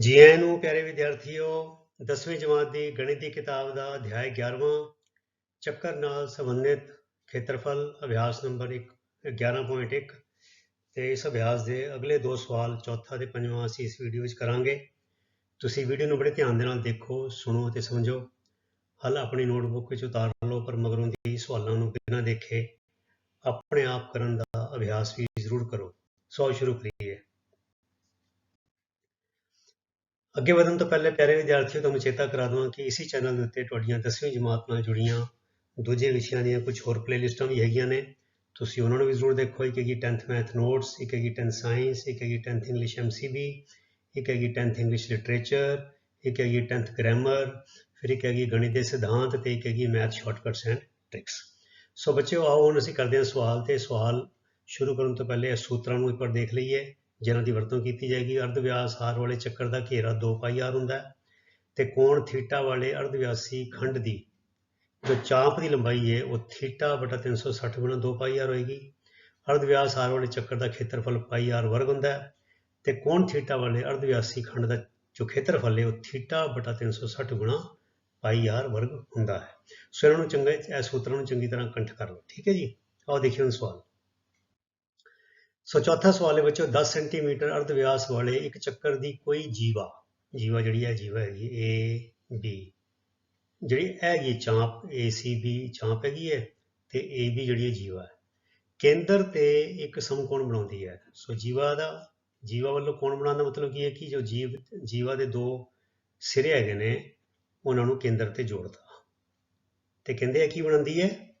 ਜੀ ਆਇਆਂ ਨੂੰ ਪਿਆਰੇ ਵਿਦਿਆਰਥੀਓ 10ਵੀਂ ਜਮਾਤ ਦੀ ਗਣਿਤ ਦੀ ਕਿਤਾਬ ਦਾ ਅਧਿਆਇ 11ਵਾਂ ਚੱਕਰ ਨਾਲ ਸੰਬੰਧਿਤ ਖੇਤਰਫਲ, ਅਭਿਆਸ ਨੰਬਰ 1 11.1 ਤੇ ਇਸ ਅਭਿਆਸ ਦੇ ਅਗਲੇ ਦੋ ਸਵਾਲ ਚੌਥਾ ਤੇ ਪੰਜਵਾਂ ਅਸੀਂ ਇਸ ਵੀਡੀਓ ਵਿੱਚ ਕਰਾਂਗੇ। ਤੁਸੀਂ ਵੀਡੀਓ ਨੂੰ ਬੜੇ ਧਿਆਨ ਦੇ ਨਾਲ ਦੇਖੋ, ਸੁਣੋ ਤੇ ਸਮਝੋ। ਹੱਲ ਆਪਣੀ ਨੋਟਬੁੱਕ ਵਿੱਚ ਉਤਾਰ ਲਓ, ਪਰ ਮਗਰੋਂ ਦੀ ਸਵਾਲਾਂ ਨੂੰ ਬਿਨਾਂ ਦੇਖੇ ਆਪਣੇ ਆਪ ਕਰਨ ਦਾ ਅਭਿਆਸ ਵੀ ਜ਼ਰੂਰ ਕਰੋ। ਸੋ ਸ਼ੁਰੂ ਕਰੀਏ। ਅੱਗੇ ਵਧਣ ਤੋਂ ਪਹਿਲੇ ਪਿਆਰੇ ਵਿਦਿਆਰਥੀਓ, ਤੁਹਾਨੂੰ ਚੇਤਾ ਕਰਾ ਦਵਾਂ ਕਿ ਇਸੇ ਚੈਨਲ ਦੇ ਉੱਤੇ ਤੁਹਾਡੀਆਂ 10ਵੀਂ ਜਮਾਤ ਨਾਲ ਜੁੜੀਆਂ ਦੂਜੇ ਵਿਸ਼ਿਆਂ ਦੀਆਂ ਕੁਝ ਹੋਰ ਪਲੇਲਿਸਟਾਂ ਵੀ ਹੈਗੀਆਂ ਨੇ। ਤੁਸੀਂ ਉਹਨਾਂ ਨੂੰ ਵੀ ਜ਼ਰੂਰ ਦੇਖੋ। ਇੱਕ ਹੈਗੀ 10th ਮੈਥ ਨੋਟਸ ਇੱਕ ਹੈਗੀ 10 ਸਾਇੰਸ ਇੱਕ ਹੈਗੀ 10th ਇੰਗਲਿਸ਼ ਐਮਸੀਬੀ ਇੱਕ ਹੈਗੀ 10th ਇੰਗਲਿਸ਼ ਲਿਟਰੇਚਰ ਇੱਕ ਹੈਗੀ 10th ਗ੍ਰਾਮਰ ਫਿਰ ਇੱਕ ਹੈਗੀ ਗਣਿਤ ਦੇ ਸਿਧਾਂਤ ਤੇ ਇੱਕ ਹੈਗੀ math shortcuts and tricks so ਬੱਚਿਓ, ਆਓ ਹੁਣ ਅਸੀਂ ਕਰਦੇ ਹਾਂ ਸਵਾਲ ਤੇ ਸਵਾਲ ਸ਼ੁਰੂ ਕਰਨ ਤੋਂ ਪਹਿਲੇ ਸੂਤਰਾਂ ਨੂੰ ਇੱਕ ਵਾਰ ਦੇਖ ਲਈਏ। ਜਿਨ੍ਹਾਂ ਦੀ ਵਰਤੋਂ ਕੀਤੀ ਜਾਏਗੀ। ਅਰਧ ਵਿਆਸ ਹਾਰ ਵਾਲੇ ਚੱਕਰ ਦਾ ਘੇਰਾ 2 ਪਾਈ r ਹੁੰਦਾ ਹੈ ਤੇ ਕੋਣ ਥੀਟਾ ਵਾਲੇ ਅਰਧ ਵਿਆਸੀ ਖੰਡ ਦੀ ਜੋ ਚਾਪ ਦੀ ਲੰਬਾਈ ਹੈ, ਉਹ ਥੀਟਾ ਬਟਾ 360 ਗੁਣਾ 2 ਪਾਈ r ਹੋਏਗੀ। ਅਰਧ ਵਿਆਸ ਹਾਰ ਵਾਲੇ ਚੱਕਰ ਦਾ ਖੇਤਰਫਲ ਪਾਈ r ਵਰਗ ਹੁੰਦਾ ਹੈ ਤੇ ਕੋਣ ਥੀਟਾ ਵਾਲੇ ਅਰਧ ਵਿਆਸੀ ਖੰਡ ਦਾ ਜੋ ਖੇਤਰਫਲ ਹੈ, ਉਹ ਥੀਟਾ ਬਟਾ 360 ਗੁਣਾ ਪਾਈ r ਵਰਗ ਹੁੰਦਾ ਹੈ। ਸੋ ਇਹਨਾਂ ਨੂੰ ਚੰਗੇ ਇਹ ਸੂਤਰਾਂ ਨੂੰ ਚੰਗੀ ਤਰ੍ਹਾਂ ਕੰਠ ਕਰ ਲਓ। ਠੀਕ ਹੈ ਜੀ? ਆਓ ਦੇਖੀਏ ਹੁਣ ਸਵਾਲ। ਸੋ ਚੌਥਾ ਸਵਾਲ ਹੈ ਬੱਚੋ 10 ਸੈਂਟੀਮੀਟਰ ਅਰਧ ਵਿਆਸ ਵਾਲੇ ਇੱਕ ਚੱਕਰ ਦੀ ਕੋਈ ਜੀਵਾ ਜੀਵਾ ਜਿਹੜੀ ਹੈ, ਜੀਵਾ ਹੈਗੀ A, B, ਜਿਹੜੀ ਹੈਗੀ ਚਾਂਪ ACB ਚਾਂਪ ਹੈਗੀ ਹੈ ਤੇ AB ਜਿਹੜੀ ਹੈ ਜੀਵਾ ਹੈ। ਕੇਂਦਰ ਤੇ ਇੱਕ ਸਮਕੋਣ ਬਣਾਉਂਦੀ ਹੈ। ਸੋ ਜੀਵਾ ਦਾ, ਜੀਵਾ ਵੱਲੋਂ ਕੋਣ ਬਣਾਉਣ ਦਾ ਮਤਲਬ ਕੀ ਹੈ ਕਿ ਜੋ ਜੀਵ, ਜੀਵਾ ਦੇ ਦੋ ਸਿਰੇ ਹੈਗੇ ਨੇ, ਉਹਨਾਂ ਨੂੰ ਕੇਂਦਰ ਤੇ ਜੋੜਦਾ। ਤੇ ਕਹਿੰਦੇ ਆ ਕੀ ਬਣਾਉਂਦੀ ਹੈ?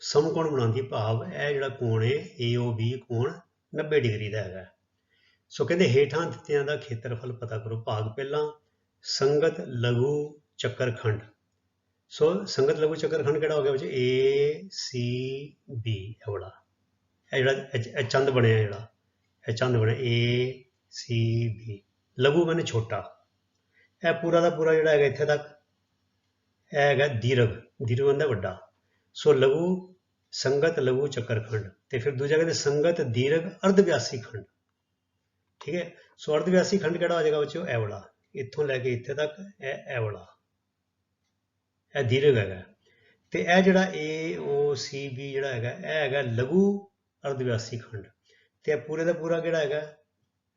ਸਮਕੋਣ ਬਣਾਉਂਦੀ ਭਾਵ ਇਹ ਜਿਹੜਾ ਕੋਣ ਹੈ AOB ਕੋਣ 90 ਡਿਗਰੀ ਦਾ ਹੈਗਾ। ਸੋ ਕਹਿੰਦੇ ਹੇਠਾਂ ਦਿੱਤਿਆਂ ਦਾ ਖੇਤਰਫਲ ਪਤਾ ਕਰੋ, ਭਾਗ ਪਹਿਲਾਂ ਸੰਗਤ ਲਘੂ ਚੱਕਰਖੰਡ। ਸੋ ਸੰਗਤ ਲਘੂ ਚੱਕਰਖੰਡ ਕਿਹੜਾ ਹੋ ਗਿਆ ਬੱਚੇ? A, C, B, ਇਹ ਵਾਲਾ। ਇਹ ਜਿਹੜਾ ਇਹ- ਚੰਦ ਬਣਿਆ ਜਿਹੜਾ ਇਹ ਚੰਦ ਬਣਿਆ A, C, B ਲਘੂ ਮੈਨੇ ਛੋਟਾ। ਇਹ ਪੂਰਾ ਦਾ ਪੂਰਾ ਜਿਹੜਾ ਹੈਗਾ ਇੱਥੇ ਤੱਕ, ਇਹ ਹੈਗਾ ਦੀਰਘ। ਦੀਰਘ ਬੰਦਾ ਵੱਡਾ। ਸੋ ਲਘੂ ਸੰਗਤ ਲਘੂ ਚੱਕਰਖੰਡ। ਤੇ ਫਿਰ ਦੂਜਾ ਕਹਿੰਦੇ ਸੰਗਤ ਦੀਰਗ ਅਰਧਵਿਆਸੀ ਖੰਡ। ਠੀਕ ਹੈ? ਸੋ ਅਰਧਵਿਆਸੀ ਖੰਡ ਕਿਹੜਾ ਹੋ ਜਾਏਗਾ ਬੱਚਿਓ? ਇਹ ਵਾਲਾ ਇੱਥੋਂ ਲੈ ਕੇ ਇੱਥੇ ਤੱਕ ਇਹ ਇਹ ਵਾਲਾ ਇਹ ਦੀਰਘ ਹੈਗਾ। ਤੇ ਇਹ ਜਿਹੜਾ ਏ ਓ ਸੀ ਬੀ ਜਿਹੜਾ ਹੈਗਾ ਇਹ ਹੈਗਾ ਲਘੂ ਅਰਧਵਿਆਸੀ ਖੰਡ। ਤੇ ਇਹ ਪੂਰੇ ਦਾ ਪੂਰਾ ਕਿਹੜਾ ਹੈਗਾ?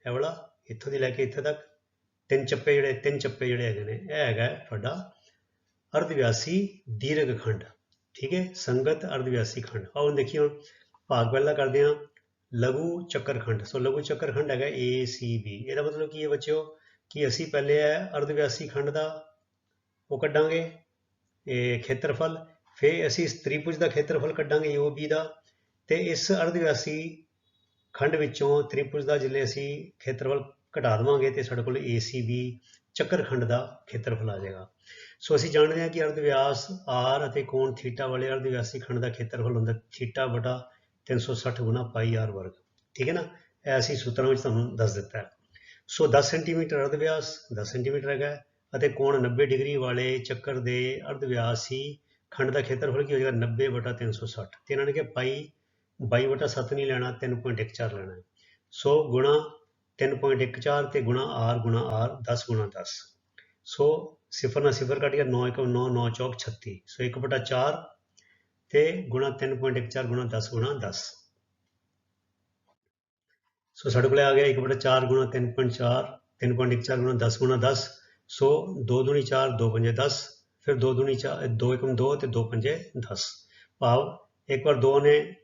ਇਹ ਵਾਲਾ ਇੱਥੋਂ ਦੀ ਲੈ ਕੇ ਇੱਥੇ ਤੱਕ। ਤਿੰਨ ਚੱਪੇ ਜਿਹੜੇ, ਤਿੰਨ ਚੱਪੇ ਜਿਹੜੇ ਹੈਗੇ ਨੇ ਇਹ ਹੈਗਾ ਤੁਹਾਡਾ ਅਰਧਵਿਆਸੀ ਦੀਰਘ ਖੰਡ। ਠੀਕ ਹੈ? ਸੰਗਤ ਅਰਧਵਿਆਸੀ ਖੰਡ। ਆਓ ਦੇਖੀਏ ਹੁਣ। ਭਾਗ ਪਹਿਲਾ ਕਰਦੇ ਹਾਂ। ਲਘੂ ਚੱਕਰਖੰਡ। ਸੋ ਲਘੂ ਚੱਕਰਖੰਡ ਹੈਗਾ ਏ ਸੀ ਬੀ ਇਹਦਾ ਮਤਲਬ ਕੀ ਹੈ ਬੱਚਿਓ? ਕਿ ਅਸੀਂ ਪਹਿਲੇ ਹੈ ਅਰਧਵਿਆਸੀ ਖੰਡ ਦਾ ਉਹ ਕੱਢਾਂਗੇ, ਇਹ ਖੇਤਰਫਲ। ਫਿਰ ਅਸੀਂ ਇਸ ਤ੍ਰਿਭੁਜ ਦਾ ਖੇਤਰਫਲ ਕੱਢਾਂਗੇ OB ਦਾ। ਤੇ ਇਸ ਅਰਧਵਿਆਸੀ ਖੰਡ ਵਿੱਚੋਂ ਤ੍ਰਿਭੁਜ ਦਾ ਜਿਲੇ ਅਸੀਂ ਖੇਤਰਫਲ ਘਟਾ ਦੇਵਾਂਗੇ ਤੇ ਸਾਡੇ ਕੋਲ ACB ਚੱਕਰਖੰਡ ਦਾ ਖੇਤਰਫਲ ਆ ਜਾਏਗਾ। ਸੋ ਅਸੀਂ ਜਾਣਦੇ ਹਾਂ ਕਿ ਅਰਧਵਿਆਸ r ਅਤੇ ਕੋਣ ਥੀਟਾ ਵਾਲੇ ਅਰਧਵਿਆਸੀ ਖੰਡ ਦਾ ਖੇਤਰਫਲ ਹੁੰਦਾ ਥੀਟਾ ਬਟਾ 360 ਗੁਣਾ ਪਾਈ r ਵਰਗ। ਠੀਕ ਹੈ ਨਾ? ਇਹ ਅਸੀਂ ਸੂਤਰਾਂ ਵਿੱਚ ਤੁਹਾਨੂੰ ਦੱਸ ਦਿੱਤਾ ਹੈ। ਸੋ 10 ਸੈਂਟੀਮੀਟਰ ਅਰਧ ਵਿਆਸ 10 ਸੈਂਟੀਮੀਟਰ ਹੈਗਾ ਅਤੇ ਕੋਣ 90 ਡਿਗਰੀ ਵਾਲੇ ਚੱਕਰ ਦੇ ਅਰਧ ਵਿਆਸ ਵਿਆਸੀ ਖੰਡ ਦਾ ਖੇਤਰਫਲ ਕੀ ਹੋ ਜਾਏਗਾ? 90 ਬਟਾ 360 ਤੇ ਇਹਨਾਂ ਨੇ ਕਿਹਾ ਪਾਈ 22 ਬਟਾ 7 ਨਹੀਂ ਲੈਣਾ 3.14 ਲੈਣਾ ਹੈ। ਸੋ ਗੁਣਾ 3.14 ਤੇ ਗੁਣਾ r ਗੁਣਾ r 10 ਗੁਣਾ 10 ਸੋ ਸਿਫਰ ਨਾਲ ਸਿਫਰ ਕੱਟ ਗਿਆ 9 1 9 9 ਚੌਕ 36 ਸੋ 1 ਬਟਾ 4 ਤੇ ਗੁਣਾ 3.14 ਗੁਣਾ 10 ਗੁਣਾ 10 ਸੋ ਸਾਡੇ ਕੋਲ ਆ ਗਿਆ 1 ਬਟਾ 4 ਗੁਣਾ 3.4 3.14 ਗੁਣਾ 10 ਗੁਣਾ 10 ਸੋ 2 ਦੂਣੀ 4 2 ਪੰਜੇ 10 ਫਿਰ 2 ਦੂਣੀ 4 2 1 2 ਤੇ 2 ਪੰਜੇ 10 ਭਾਵ ਇੱਕ ਵਾਰ 2 ਨੇ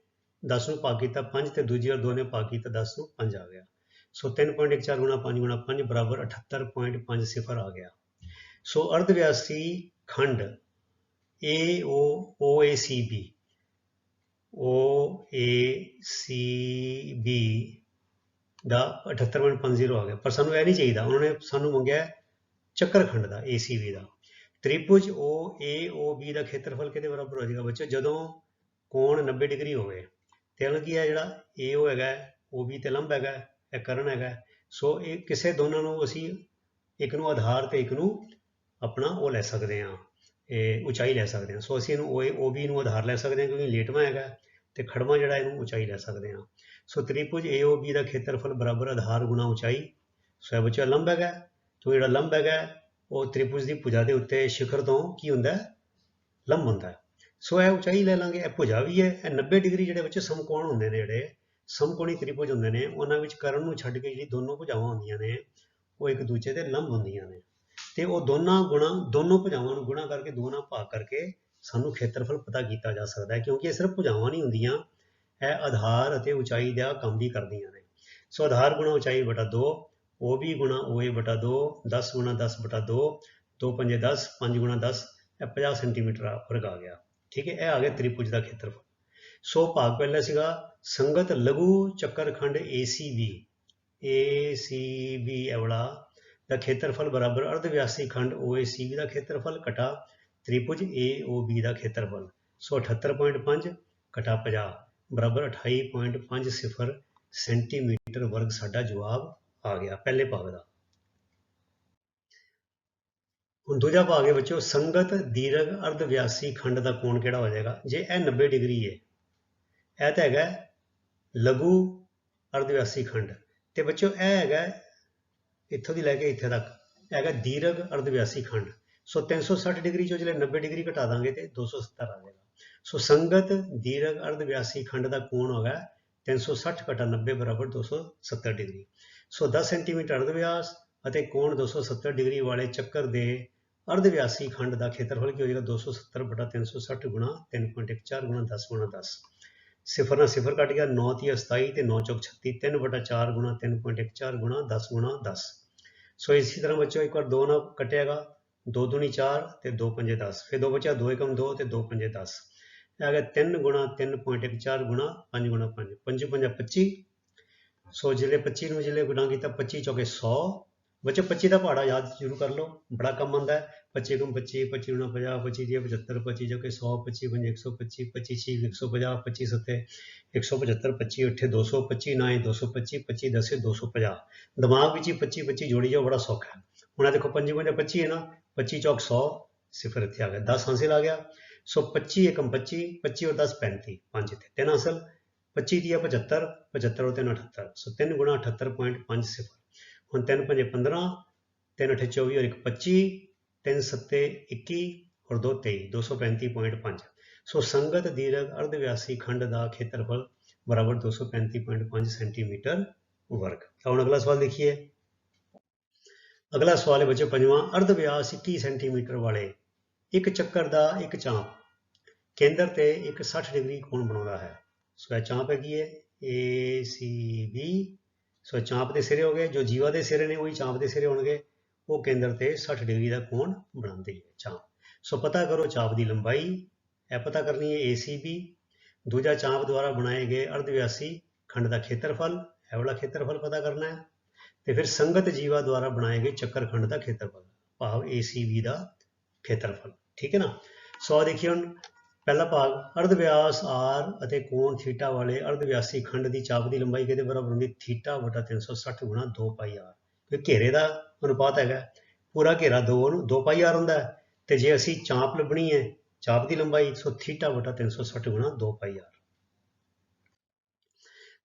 10 ਨੂੰ ਭਾਗ ਕੀਤਾ 5 ਤੇ ਦੂਜੀ ਵਾਰ 2 ਨੇ ਭਾਗ ਕੀਤਾ 10 ਨੂੰ 5 ਆ ਗਿਆ। ਸੋ 3.14 ਗੁਣਾ 5 ਗੁਣਾ 5 ਬਰਾਬਰ 78.5 ਸਿਫਰ ਆ ਗਿਆ। ਸੋ ਅਰਧ ਵਿਆਸੀ ਖੰਡ AO OACB OACB ਦਾ 78.50 ਆ ਗਿਆ। ਪਰ ਸਾਨੂੰ ਇਹ ਨਹੀਂ ਚਾਹੀਦਾ। ਉਹਨਾਂ ਨੇ ਸਾਨੂੰ ਮੰਗਿਆ ਚੱਕਰਖੰਡ ਦਾ ACB ਦਾ। ਤ੍ਰਿਭੁਜ OAOB ਦਾ ਖੇਤਰਫਲ ਕਿਹਦੇ ਬਰਾਬਰ ਹੋ ਜਾਏਗਾ ਬੱਚੋ ਜਦੋਂ ਕੋਣ 90 ਡਿਗਰੀ ਹੋਵੇ। ਤੇ ਇਹਨਾਂ ਕੀ ਹੈ ਜਿਹੜਾ? AO ਹੈਗਾ OB ਤੇ ਲੰਬ ਹੈਗਾ, ਇਹ ਕਰਨ ਹੈਗਾ। ਸੋ ਇਹ ਕਿਸੇ ਦੋਨਾਂ ਨੂੰ ਅਸੀਂ ਇੱਕ ਨੂੰ ਆਧਾਰ ਤੇ ਇੱਕ ਨੂੰ ਆਪਣਾ ਉਹ ਲੈ ਸਕਦੇ ਹਾਂ। ਇਹ ਉਚਾਈ ਲੈ ਸਕਦੇ ਹਾਂ। ਸੋ ਅਸੀਂ ਇਹਨੂੰ OA OB ਨੂੰ ਆਧਾਰ ਲੈ ਸਕਦੇ ਹਾਂ ਕਿਉਂਕਿ ਲੇਟਵਾਂ ਹੈਗਾ ਤੇ ਖੜਵਾਂ ਜਿਹੜਾ ਇਹਨੂੰ ਉਚਾਈ ਲੈ ਸਕਦੇ ਹਾਂ। ਸੋ ਤ੍ਰਿਭੁਜ AOB ਦਾ ਖੇਤਰਫਲ ਬਰਾਬਰ ਆਧਾਰ ਗੁਣਾ ਉਚਾਈ ਸੋ ਇਹ ਬੱਚਾ ਲੰਬ ਹੈਗਾ, ਤੋ ਜਿਹੜਾ ਲੰਬ ਹੈਗਾ, ਉਹ ਤ੍ਰਿਭੁਜ ਦੀ ਭੁਜਾ ਦੇ ਉੱਤੇ ਸ਼ਿਖਰ ਤੋਂ ਕੀ ਹੁੰਦਾ ਲੰਬ ਹੁੰਦਾ ਸੋ ਇਹ ਉਚਾਈ ਲੈ ਲਾਂਗੇ, ਇਹ ਭੁਜਾ ਵੀ ਹੈ, ਇਹ 90 ਡਿਗਰੀ ਜਿਹੜੇ ਬੱਚੇ ਸਮਕੋਣ ਹੁੰਦੇ ਨੇ ਜਿਹੜੇ, ਸਮਕੋਣੀ ਤ੍ਰਿਭੁਜ ਹੁੰਦੇ ਨੇ, ਉਹਨਾਂ ਵਿੱਚ ਕਰਨ ਨੂੰ ਛੱਡ ਕੇ ਜਿਹੜੀ ਦੋਨੋਂ ਭੁਜਾਵਾਂ ਹੁੰਦੀਆਂ ਨੇ, ਉਹ ਇੱਕ ਦੂਜੇ ਦੇ ਲੰਬ ਹੁੰਦੀਆਂ ਨੇ। ਤੇ ਉਹ ਦੋਨਾਂ ਗੁਣਾ, ਦੋਨੋਂ ਭੁਜਾਵਾਂ ਨੂੰ ਗੁਣਾ ਕਰਕੇ ਦੋ ਨਾਲ ਭਾਗ ਕਰਕੇ ਸਾਨੂੰ ਖੇਤਰਫਲ ਪਤਾ ਕੀਤਾ ਜਾ ਸਕਦਾ ਹੈ, ਕਿਉਂਕਿ ਇਹ ਸਿਰਫ ਭੁਜਾਵਾਂ ਨਹੀਂ ਹੁੰਦੀਆਂ, ਇਹ ਆਧਾਰ ਅਤੇ ਉਚਾਈ ਦਾ ਕੰਮ ਵੀ ਕਰਦੀਆਂ ਨੇ। ਸੋ ਆਧਾਰ ਗੁਣਾ, ਉਚਾਈ ਬਟਾ 2 OB ਗੁਣਾ OA ਬਟਾ 2 10 ਗੁਣਾ 10 ਬਟਾ 2 2 ਪੰਜੇ 10 5 ਗੁਣਾ 10 ਇਹ 50 ਸੈਂਟੀਮੀਟਰ ਵਰਗ ਆ ਗਿਆ। ਠੀਕ ਹੈ, ਇਹ ਆ ਗਿਆ ਤ੍ਰਿਭੁਜ ਦਾ ਖੇਤਰਫਲ। ਸੋ ਭਾਗ ਪਹਿਲਾ ਸੀਗਾ, ਸੰਗਤ ਲਘੂ ਚੱਕਰਖੰਡ ACB ACB ਇਹ ਵਾਲਾ ਦਾ ਖੇਤਰਫਲ ਬਰਾਬਰ ਅਰਧ ਵਿਆਸੀ ਖੰਡ OACB ਦਾ ਖੇਤਰਫਲ ਘਟਾ ਤ੍ਰਿਭੁਜ AOB ਦਾ ਖੇਤਰਫਲ ਸੋ 78.5 ਘਟਾ 50 ਬਰਾਬਰ 28.50 ਸੈਂਟੀਮੀਟਰ ਵਰਗ ਸਾਡਾ ਜਵਾਬ ਆ ਗਿਆ ਪਹਿਲੇ ਭਾਗ ਦਾ। ਹੁਣ ਦੂਜਾ ਭਾਗ ਹੈ ਬੱਚਿਓ, ਸੰਗਤ ਦੀਰਘ ਅਰਧਵਿਆਸੀ ਖੰਡ ਦਾ ਕੋਣ ਕਿਹੜਾ ਹੋ ਜਾਏਗਾ? ਜੇ ਇਹ 90 ਡਿਗਰੀ ਹੈ, ਇਹ ਤਾਂ ਹੈਗਾ ਲਘੂ ਅਰਧ ਵਿਆਸੀ ਖੰਡ। ਤੇ ਬੱਚਿਓ, ਇਹ ਹੈਗਾ ਇੱਥੋਂ ਦੀ ਲੈ ਕੇ ਇੱਥੇ ਤੱਕ। ਹੈਗਾ ਦੀਰਘ ਅਰਧਵਿਆਸੀ ਖੰਡ। ਸੋ 360 ਡਿਗਰੀ ਚੋਂ ਜਿਹੜੇ 90 ਡਿਗਰੀ ਘਟਾ ਦਾਂਗੇ ਤੇ 270 ਆ ਜਾਏਗਾ। ਸੋ ਸੰਗਤ ਦੀਰਘ ਅਰਧਵਿਆਸੀ ਖੰਡ ਦਾ ਕੋਣ ਹੋਗਾ 360 ਘਟਾ 90 ਬਰਾਬਰ 270 ਡਿਗਰੀ। ਸੋ 10 ਸੈਂਟੀਮੀਟਰ ਅਰਧ ਵਿਆਸ ਅਤੇ ਕੋਣ 270 ਡਿਗਰੀ ਵਾਲੇ ਚੱਕਰ ਦੇ ਅਰਧਵਿਆਸੀ ਖੰਡ ਦਾ ਖੇਤਰਫਲ ਕੀ ਹੋ ਜਾਏਗਾ? 270 ਬਟਾ 360 ਗੁਣਾ 3.14 ਗੁਣਾ 10 ਗੁਣਾ 10 ਸਿਫਰ ਨਾਲ ਸਿਫਰ ਕੱਟ ਗਿਆ 9 ਤੀਆ 27 ਤੇ 9 ਚੌਕ 36 3 ਬਟਾ 4 ਗੁਣਾ 3.14 ਗੁਣਾ 10 ਗੁਣਾ 10 ਸੋ ਇਸੇ ਤਰ੍ਹਾਂ ਬੱਚੋ ਇੱਕ ਵਾਰ 2 ਨਾਲ ਕੱਟਿਆਗਾ 2 ਦੂਣੀ 4 ਤੇ 2 ਪੰਜੇ 10 ਫਿਰ 2 ਬਚਿਆ 2 ਏਕਮ 2 ਤੇ 2 ਪੰਜੇ 10 ਇਹ ਆ ਗਿਆ 3 ਗੁਣਾ 3.14 ਗੁਣਾ 5 ਗੁਣਾ 5 5 ਪੰਜਾ 25 ਸੋ ਜਿਹੜੇ 25 ਨੂੰ ਜਿਹੜੇ ਗੁਣਾ ਕੀਤਾ 25 ਚੌਕੇ 100 ਬੱਚੇ 25 ਦਾ ਪਹਾੜਾ ਯਾਦ ਸ਼ੁਰੂ ਕਰ ਲਓ, ਬੜਾ ਕੰਮ ਆਉਂਦਾ ਹੈ। 25 ਨੂੰ 25 25 ਨੂੰ 50 25 ਦੀ 75 25 ਜੋ ਕਿ 100 25 5 125 25 6 150 25 7 175 25 8 200 25 9 225 25 10 250 ਦਿਮਾਗ ਵਿੱਚ ਹੀ 25 25 ਜੋੜੀ ਜਾਓ, ਬੜਾ ਸੌਖਾ ਹੈ। ਹੁਣ ਇਹ ਦੇਖੋ 5 5 25 ਹੈ ਨਾ 25 ਚੌਕ 100 ਸਿਫਰ ਇੱਥੇ ਆ ਗਿਆ। 10 ਹਾਸਿਲ ਆ ਗਿਆ। ਸੋ 25 ਏਕਮ 25 25 ਔਰ 10 35 5 ਇੱਥੇ। ਤਿੰਨ ਹਾਸਲ 25 ਦੀ 75 75 ਔਰ 3 78 ਸੋ 3 ਗੁਣਾ 78.5 ਸਿਫਰ। ਹੁਣ 3 5 15 3 8 24 ਔਰ 1 25 3 7 21 ਔਰ 2 23 235.5 ਸੋ ਸੰਗਤ ਦੀਰਘ ਅਰਧਵਿਆਸੀ ਖੰਡ ਦਾ ਖੇਤਰਫਲ ਬਰਾਬਰ 235.5 ਸੈਂਟੀਮੀਟਰ ਵਰਗ। ਹੁਣ ਅਗਲਾ ਸਵਾਲ ਦੇਖੀਏ। ਅਗਲਾ ਸਵਾਲ ਹੈ ਬੱਚੋ ਪੰਜਵਾਂ, ਅਰਧ ਵਿਆਸ 21 ਸੈਂਟੀਮੀਟਰ ਵਾਲੇ ਇੱਕ ਚੱਕਰ ਦਾ ਇੱਕ ਚਾਂਪ ਕੇਂਦਰ ਤੇ ਇੱਕ 60 ਡਿਗਰੀ ਕੋਣ ਬਣਾਉਂਦਾ ਹੈ? ਸੋ ਇਹ ਚਾਂਪ ਹੈਗੀ ਹੈ ਏ ਸੀ ਬੀ ਸੋ ਚਾਂਪ ਦੇ ਸਿਰੇ ਹੋ ਗਏ, ਜੋ ਜੀਵਾ ਦੇ ਸਿਰੇ ਨੇ ਉਹੀ ਚਾਂਪ ਦੇ ਸਿਰੇ ਹੋਣਗੇ, ਉਹ ਕੇਂਦਰ ਤੇ 60 ਡਿਗਰੀ ਦਾ ਕੋਣ ਬਣਾਉਂਦੀ ਹੈ ਚਾਂਪ। ਸੋ ਪਤਾ ਕਰੋ ਚਾਂਪ ਦੀ ਲੰਬਾਈ, ਇਹ ਪਤਾ ਕਰਨੀ ਹੈ ACB ਦੂਜਾ ਚਾਂਪ ਦੁਆਰਾ ਬਣਾਏ ਗਏ ਅਰਧਵਿਆਸੀ ਖੰਡ ਦਾ ਖੇਤਰਫਲ, ਇਹ ਵਾਲਾ ਖੇਤਰਫਲ ਪਤਾ ਕਰਨਾ ਹੈ। ਤੇ ਫਿਰ ਸੰਗਤ ਜੀਵਾ ਦੁਆਰਾ ਬਣਾਏ ਗਏ ਚੱਕਰ ਖੰਡ ਦਾ ਖੇਤਰਫਲ, ਭਾਵ ACB ਦਾ ਖੇਤਰਫਲ, ਠੀਕ ਹੈ ਨਾ? ਸੋ ਆਹ ਦੇਖਿਏ ਹੁਣ ਪਹਿਲਾ ਭਾਗ ਅਰਧ ਵਿਆਸ r ਅਤੇ ਕੋਣ ਥੀਟਾ ਵਾਲੇ ਅਰਧ ਵਿਆਸੀ ਖੰਡ ਦੀ ਚਾਪ ਦੀ ਲੰਬਾਈ ਕਿਹਦੇ ਬਰਾਬਰ ਹੁੰਦੀ? ਥੀਟਾ 360 ਗੁਣਾ 2 ਪਾਈ r ਇਹ ਘੇਰੇ ਦਾ ਅਨੁਪਾਤ ਹੈਗਾ। ਪੂਰਾ ਘੇਰਾ 2 ਨੂੰ 2 ਪਾਈ r ਹੁੰਦਾ ਹੈ। ਤੇ ਜੇ ਅਸੀਂ ਚਾਪ ਲੱਭਣੀ ਹੈ, ਚਾਪ ਦੀ ਲੰਬਾਈ ਸੋ ਥੀਟਾ ਵਟਾ 360 ਗੁਣਾ 2 ਪਾਈ r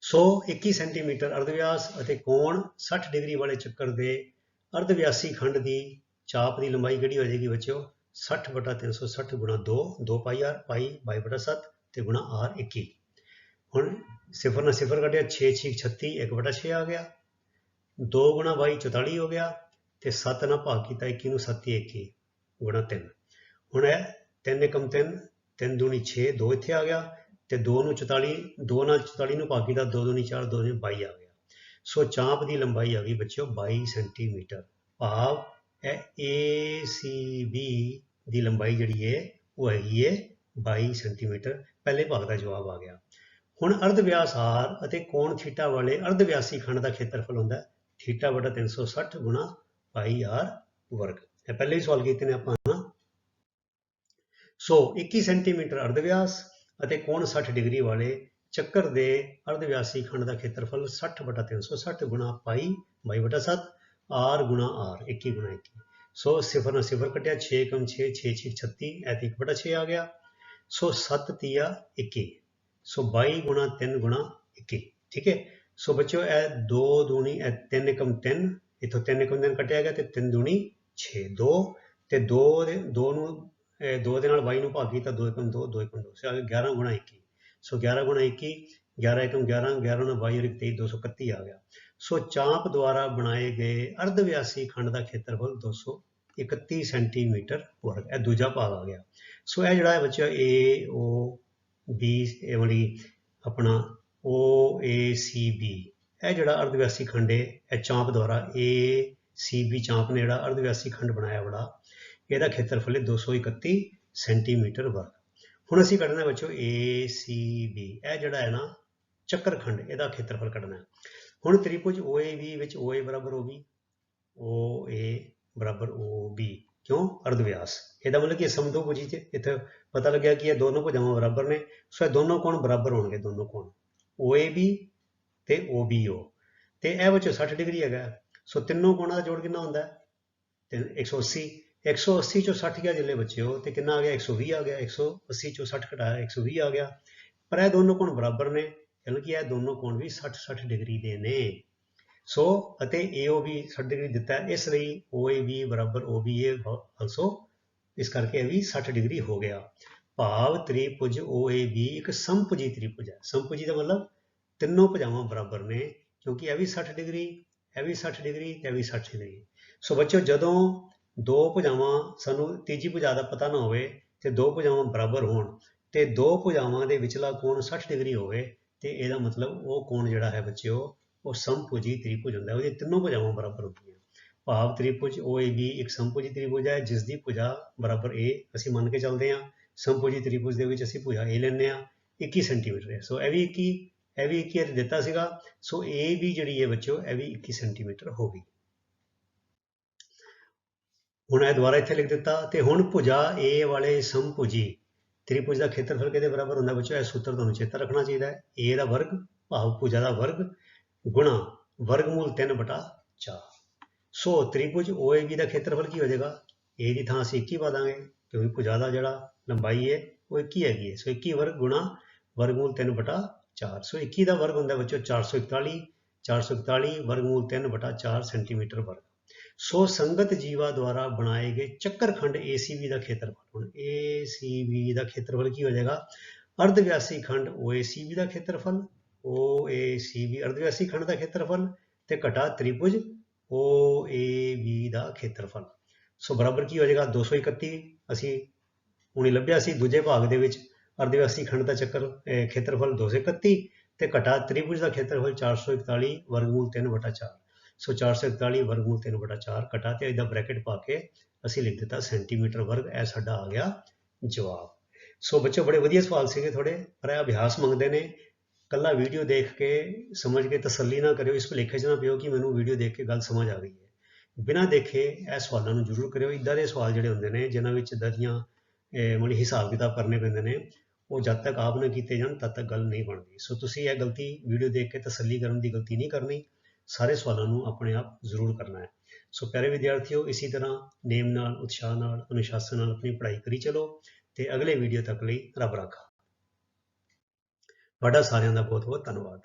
ਸੋ 21 ਸੈਂਟੀਮੀਟਰ ਅਰਧ ਵਿਆਸ ਅਤੇ ਕੋਣ 60 ਡਿਗਰੀ ਵਾਲੇ ਚੱਕਰ ਦੇ ਅਰਧ ਵਿਆਸੀ ਖੰਡ ਦੀ ਚਾਪ ਦੀ ਲੰਬਾਈ ਕਿਹੜੀ ਹੋ ਜਾਏਗੀ ਬੱਚਿਓ? 60 ਬਟਾ 360 ਗੁਣਾ 2 2 ਪਾਈ r ਪਾਈ 22 ਬਟਾ 7 ਤੇ ਗੁਣਾ r 21 ਹੁਣ ਸਿਫਰ ਨਾਲ ਸਿਫਰ ਕੱਢਿਆ 6 6 36 1 ਬਟਾ 6 ਆ ਗਿਆ। 2 ਗੁਣਾ 22 44 ਹੋ ਗਿਆ ਤੇ 7 ਨਾਲ ਭਾਗ ਕੀਤਾ 21 ਨੂੰ 7 21 ਗੁਣਾ 3 ਹੁਣ ਇਹ 3 ਕਮ 3 3 ਦੂਣੀ 6 2 ਇੱਥੇ ਆ ਗਿਆ ਤੇ 2 ਨੂੰ 44 2 ਨਾਲ 44 ਨੂੰ ਭਾਗ ਕੀਤਾ 2 ਦੂਣੀ 4 2 ਦੂਣੀ 22 ਆ ਗਿਆ। ਸੋ ਚਾਂਪ ਦੀ ਲੰਬਾਈ ਆ ਗਈ ਬੱਚਿਓ 22 ਸੈਂਟੀਮੀਟਰ। ਭਾਵ ACB ਦੀ ਲੰਬਾਈ ਜਿਹੜੀ ਹੈ, ਉਹ ਹੈਗੀ ਹੈ 22 ਸੈਂਟੀਮੀਟਰ। ਪਹਿਲੇ ਭਾਗ ਦਾ ਜਵਾਬ ਆ ਗਿਆ। ਹੁਣ ਅਰਧ ਵਿਆਸ r ਅਤੇ ਕੋਣ ਥੀਟਾ ਵਾਲੇ ਅਰਧ ਵਿਆਸੀ ਖੰਡ ਦਾ ਖੇਤਰਫਲ ਹੁੰਦਾ ਹੈ। ਥੀਟਾ ਬਟਾ 360 ਗੁਣਾ ਪਾਈ r ਵਰਗ। ਇਹ ਪਹਿਲੇ ਹੀ ਸਵਾਲ ਕੀਤੇ ਨੇ ਆਪਾਂ ਨਾ ਸੋ 21 ਸੈਂਟੀਮੀਟਰ ਅਰਧ ਵਿਆਸ ਅਤੇ ਕੋਣ 60 ਡਿਗਰੀ ਵਾਲੇ ਚੱਕਰ ਦੇ ਅਰਧ ਵਿਆਸੀ ਖੰਡ ਦਾ ਖੇਤਰਫਲ 60 ਬਟਾ 360 ਗੁਣਾ ਪਾਈ 22 ਬਟਾ 7 r ਗੁਣਾ r 21 ਗੁਣਾ 21 ਸੋ ਸਿਫਰ ਨਾਲ ਸਿਫਰ ਕੱਟਿਆ 6 ਕਮ 6 6 6 36 ਇਹ ਤੇ 1 ਬਟਾ 6 ਆ ਗਿਆ। ਸੋ 7 ਤੀਆ 21 ਸੋ 22 ਗੁਣਾ 3 ਗੁਣਾ 21 ਠੀਕ ਹੈ? ਸੋ ਬੱਚਿਓ, ਇਹ 2 ਦੂਣੀ, ਇਹ 3 ਕਮ 3 ਇੱਥੋਂ ਤਿੰਨ ਇੱਕ ਦਿਨ ਕੱਟਿਆ ਗਿਆ ਤੇ 3 ਦੂਣੀ 6 2 ਤੇ 2 ਦੇ 2 ਨੂੰ 2 ਦੇ ਨਾਲ 22 ਨੂੰ ਭਾਗੀ ਤਾਂ 2 1 2 2 1 2 ਸੇ ਆ ਗਿਆ 11 ਗੁਣਾ 21 ਸੋ 11 ਗੁਣਾ 21 11 1 11 11 ਨਾਲ 22 ਔਰ 23 231 ਆ ਗਿਆ। ਸੋ ਚਾਂਪ ਦੁਆਰਾ ਬਣਾਏ ਗਏ ਅਰਧਵਿਆਸੀ ਖੰਡ ਦਾ ਖੇਤਰਫਲ 231 ਸੈਂਟੀਮੀਟਰ ਵਰਗ, ਇਹ ਦੂਜਾ ਭਾਗ ਆ ਗਿਆ। ਸੋ ਇਹ ਜਿਹੜਾ ਹੈ ਬੱਚਾ ਏ ਓ ਬੀ ਇਹ ਵਾਲੀ ਆਪਣਾ ਓ ਏ ਸੀ ਬੀ ਇਹ ਜਿਹੜਾ ਅਰਧਵਿਆਸੀ ਖੰਡ ਹੈ ਇਹ ਚਾਂਪ ਦੁਆਰਾ ਏ ਸੀ ਬੀ ਚਾਂਪ ਨੇ ਜਿਹੜਾ ਅਰਧਵਿਆਸੀ ਖੰਡ ਬਣਾਇਆ ਬੜਾ, ਇਹਦਾ ਖੇਤਰਫਲ ਹੈ 231 ਸੈਂਟੀਮੀਟਰ ਵਰਗ। ਹੁਣ ਅਸੀਂ ਕੱਢਣਾ ਬੱਚੋ ਏ ਸੀ ਬੀ ਇਹ ਜਿਹੜਾ ਹੈ ਨਾ ਚੱਕਰਖੰਡ ਇਹਦਾ ਖੇਤਰਫਲ ਕੱਢਣਾ। ਹੈ ਹੁਣ ਤ੍ਰਿਭੁਜ OAB ਵਿੱਚ OA ਬਰਾਬਰ ਹੋਗੀ OA ਬਰਾਬਰ OB ਕਿਉਂ? ਅਰਧਵਿਆਸ। ਇਹਦਾ ਮਤਲਬ ਕਿ ਸਮਦੋਭੁਜੀ ਚ ਇੱਥੇ ਪਤਾ ਲੱਗਿਆ ਕਿ ਇਹ ਦੋਨੋਂ ਭੁਜਾਵਾਂ ਬਰਾਬਰ ਨੇ, ਸੋ ਇਹ ਦੋਨੋਂ ਕੋਣ ਬਰਾਬਰ ਹੋਣਗੇ, ਦੋਨੋਂ ਕੋਣ। OAB ਤੇ OBO ਤੇ ਇਹ ਵਿੱਚ 60 ਡਿਗਰੀ ਹੈਗਾ। ਸੋ ਤਿੰਨੋਂ ਕੋਣਾਂ ਦਾ ਜੋੜ ਕਿੰਨਾ ਹੁੰਦਾ? ਹੈ ਤੇ 180 180 ਚੋਂ 60 ਗਿਆ ਜਿੱਲੇ ਬੱਚੇ ਹੋ, ਤੇ ਕਿੰਨਾ ਆ ਗਿਆ? 120 ਆ ਗਿਆ। 180 ਚੋਂ 60 ਘਟਾਇਆ 120 ਆ ਗਿਆ। ਪਰ ਇਹ ਦੋਨੋਂ ਕੋਣ ਬਰਾਬਰ ਨੇ ਯਾਨੀ ਕਿ ਇਹ ਦੋਨੋਂ ਕੋਣ ਵੀ 60 60 ਡਿਗਰੀ ਦੇ ਨੇ। ਸੋ, ਅਤੇ AOB 60 ਡਿਗਰੀ ਦਿੱਤਾ। ਹੈ ਇਸ ਲਈ OAB ਬਰਾਬਰ OBA ਆਲਸੋ ਇਸ ਕਰਕੇ ਇਹ ਵੀ 60 ਡਿਗਰੀ ਹੋ ਗਿਆ। ਭਾਵ ਤ੍ਰਿਭੁਜ OAB ਇੱਕ ਸੰਪੁਜੀ ਤ੍ਰਿਭੁਜ ਹੈ। ਸੰਪੁਜੀ ਦਾ ਮਤਲਬ ਤਿੰਨੋਂ ਭੁਜਾਵਾਂ ਬਰਾਬਰ ਨੇ, ਕਿਉਂਕਿ ਇਹ ਵੀ 60 ਡਿਗਰੀ, ਇਹ ਵੀ 60 ਡਿਗਰੀ, ਤੇ ਇਹ ਵੀ 60 ਡਿਗਰੀ। ਸੋ ਬੱਚਿਓ, ਜਦੋਂ ਦੋ ਭੁਜਾਵਾਂ ਸਾਨੂੰ ਤੀਜੀ ਭੁਜਾ ਦਾ ਪਤਾ ਨਾ ਹੋਵੇ, ਤੇ ਦੋ ਭੁਜਾਵਾਂ ਬਰਾਬਰ ਹੋਣ, ਤੇ ਦੋ ਭੁਜਾਵਾਂ ਦੇ ਵਿਚਲਾ ਕੋਣ 60 ਡਿਗਰੀ ਹੋਵੇ ਤੇ ਇਹਦਾ ਮਤਲਬ ਉਹ ਕੋਣ ਜਿਹੜਾ ਹੈ ਬੱਚਿਓ, ਉਹ ਸਮਭੁਜੀ ਤ੍ਰਿਭੁਜ ਹੁੰਦਾ ਹੈ। ਤਿੰਨੋਂ ਭੁਜਾਵਾਂ ਬਰਾਬਰ ਹੁੰਦੀਆਂ। ਭਾਵ ਤ੍ਰਿਭੁਜ ਉਹ ਵੀ ਇੱਕ ਸਮਭੁਜੀ ਤ੍ਰਿਭੁਜ ਹੈ ਜਿਸ ਦੀ ਭੁਜਾ ਬਰਾਬਰ A ਅਸੀਂ ਮੰਨ ਕੇ ਚੱਲਦੇ ਹਾਂ। ਸਮਭੁਜੀ ਤ੍ਰਿਭੁਜ ਦੇ ਵਿੱਚ ਅਸੀਂ ਭੁਜਾ A ਲੈਂਦੇ ਹਾਂ 21 ਸੈਂਟੀਮੀਟਰ ਹੈ। ਸੋ ਇਹ ਵੀ 21 ਇਹ ਵੀ 21 ਇਹ ਦਿੱਤਾ ਸੀਗਾ। ਸੋ A ਵੀ ਜਿਹੜੀ ਹੈ ਬੱਚਿਓ, ਇਹ ਵੀ 21 ਸੈਂਟੀਮੀਟਰ ਹੋ ਹੁਣ ਇਹ ਦੁਬਾਰਾ ਇੱਥੇ ਲਿਖ ਦਿੱਤਾ, ਤੇ ਹੁਣ ਭੁਜਾ A ਵਾਲੇ ਸਮਭੁਜੀ ਤ੍ਰਿਭੁਜ ਦਾ ਖੇਤਰਫਲ ਕਿਹਦੇ ਬਰਾਬਰ ਹੁੰਦਾ ਬੱਚਿਓ? ਇਹ ਸੂਤਰ ਤੁਹਾਨੂੰ ਚੇਤਾ ਰੱਖਣਾ ਚਾਹੀਦਾ ਹੈ। A ਦਾ ਵਰਗ, ਭਾਵ ਭੁਜਾ ਦਾ ਵਰਗ ਗੁਣਾ ਵਰਗਮੂਲ 3 ਬਟਾ 4 ਸੋ ਤ੍ਰਿਭੁਜ OAB ਦਾ ਖੇਤਰਫਲ ਕੀ ਹੋ ਜਾਏਗਾ? A ਦੀ ਥਾਂ ਅਸੀਂ 21 ਪਾ ਦਾਂਗੇ, ਕਿਉਂਕਿ ਭੁਜਾ ਦਾ ਜਿਹੜਾ ਲੰਬਾਈ ਹੈ, ਉਹ 21 ਹੈਗੀ ਹੈ। ਸੋ 21 ਵਰਗ ਗੁਣਾ ਵਰਗਮੂਲ 3 ਬਟਾ 4 ਸੋ 21 ਦਾ ਵਰਗ ਹੁੰਦਾ ਬੱਚੋ 441 441 ਵਰਗਮੂਲ 3 ਬਟਾ 4 ਸੈਂਟੀਮੀਟਰ ਵਰਗ। ਸੋ ਸੰਗਤ ਜੀਵਾ ਦੁਆਰਾ ਬਣਾਏ ਗਏ ਚੱਕਰਖੰਡ ACB ਦਾ ਖੇਤਰਫਲ। ਹੁਣ ACB ਦਾ ਖੇਤਰਫਲ ਕੀ ਹੋ ਜਾਏਗਾ? ਅਰਧਵਿਆਸੀ ਖੰਡ OACB ਦਾ ਖੇਤਰਫਲ OACB ਅਰਧਵਿਆਸੀ ਖੰਡ ਦਾ ਖੇਤਰਫਲ ਤੇ ਘਟਾ ਤ੍ਰਿਭੁਜ OAB ਦਾ ਖੇਤਰਫਲ। ਸੋ ਬਰਾਬਰ ਕੀ ਹੋ ਜਾਏਗਾ? 231 ਅਸੀਂ ਹੁਣੇ ਲੱਭਿਆ ਸੀ ਦੂਜੇ ਭਾਗ ਦੇ ਵਿੱਚ, ਅਰਧਵਿਆਸੀ ਖੰਡ ਦਾ ਚੱਕਰ, ਅਹ ਖੇਤਰਫਲ 231 ਤੇ ਘਟਾ ਤ੍ਰਿਭੁਜ ਦਾ ਖੇਤਰਫਲ 441 ਵਰਗਮੂਲ 3/4 ਸੋ 441 ਵਰਗਮੂਲ 3/4 ਘਟਾ ਤੇ ਇਹਦਾ ਬ੍ਰੈਕਟ ਪਾ ਕੇ ਅਸੀਂ ਲਿਖ ਦਿੱਤਾ ਸੈਂਟੀਮੀਟਰ ਵਰਗ, ਇਹ ਸਾਡਾ ਆ ਗਿਆ ਜਵਾਬ। ਸੋ ਬੱਚੋ, ਬੜੇ ਵਧੀਆ ਸਵਾਲ ਸੀਗੇ ਥੋੜੇ ਪਰ ਇਹ ਅਭਿਆਸ ਮੰਗਦੇ ਨੇ। ਕੱਲਾ ਵੀਡੀਓ ਦੇਖ ਕੇ ਸਮਝ ਕੇ ਤਸੱਲੀ ਨਾ ਕਰਿਓ, ਇਸ ਭੁਲੇਖੇ 'ਚ ਨਾ ਪਿਓ ਕਿ ਮੈਨੂੰ ਵੀਡੀਓ ਦੇਖ ਕੇ ਗੱਲ ਸਮਝ ਆ ਗਈ ਹੈ। ਬਿਨਾਂ ਦੇਖੇ ਇਹ ਸਵਾਲਾਂ ਨੂੰ ਜ਼ਰੂਰ ਕਰਿਓ। ਇਦਾਂ ਦੇ ਸਵਾਲ ਜਿਹੜੇ ਹੁੰਦੇ ਨੇ, ਜਿਨ੍ਹਾਂ ਵਿੱਚ ਦਰੀਆਂ ਮਤਲਬ ਹਿਸਾਬ ਕਿਤਾਬ ਕਰਨੇ ਪੈਂਦੇ ਨੇ, ਉਹ ਜਦ ਤੱਕ ਆਪ ਨਾ ਕੀਤੇ ਜਾਣ, ਤਦ ਤੱਕ ਗੱਲ ਨਹੀਂ ਬਣਦੀ। ਸੋ ਤੁਸੀਂ ਇਹ ਗਲਤੀ ਵੀਡੀਓ ਦੇਖ ਕੇ ਤਸੱਲੀ ਕਰਨ ਦੀ ਗਲਤੀ ਨਹੀਂ ਕਰਨੀ। ਸਾਰੇ ਸਵਾਲਾਂ ਨੂੰ ਆਪਣੇ ਆਪ ਜ਼ਰੂਰ ਕਰਨਾ ਹੈ। ਸੋ ਪਿਆਰੇ ਵਿਦਿਆਰਥੀਓ, ਇਸੇ ਤਰ੍ਹਾਂ ਨੇਮ ਨਾਲ, ਉਤਸ਼ਾਹ ਨਾਲ, ਅਨੁਸ਼ਾਸਨ ਨਾਲ ਆਪਣੀ ਪੜ੍ਹਾਈ ਕਰੀ ਚਲੋ ਤੇ ਅਗਲੇ ਵੀਡੀਓ ਤੱਕ ਲਈ ਰੱਬ ਰਾਖਾ। ਤੁਹਾਡਾ ਸਾਰਿਆਂ ਦਾ ਬਹੁਤ ਬਹੁਤ ਧੰਨਵਾਦ।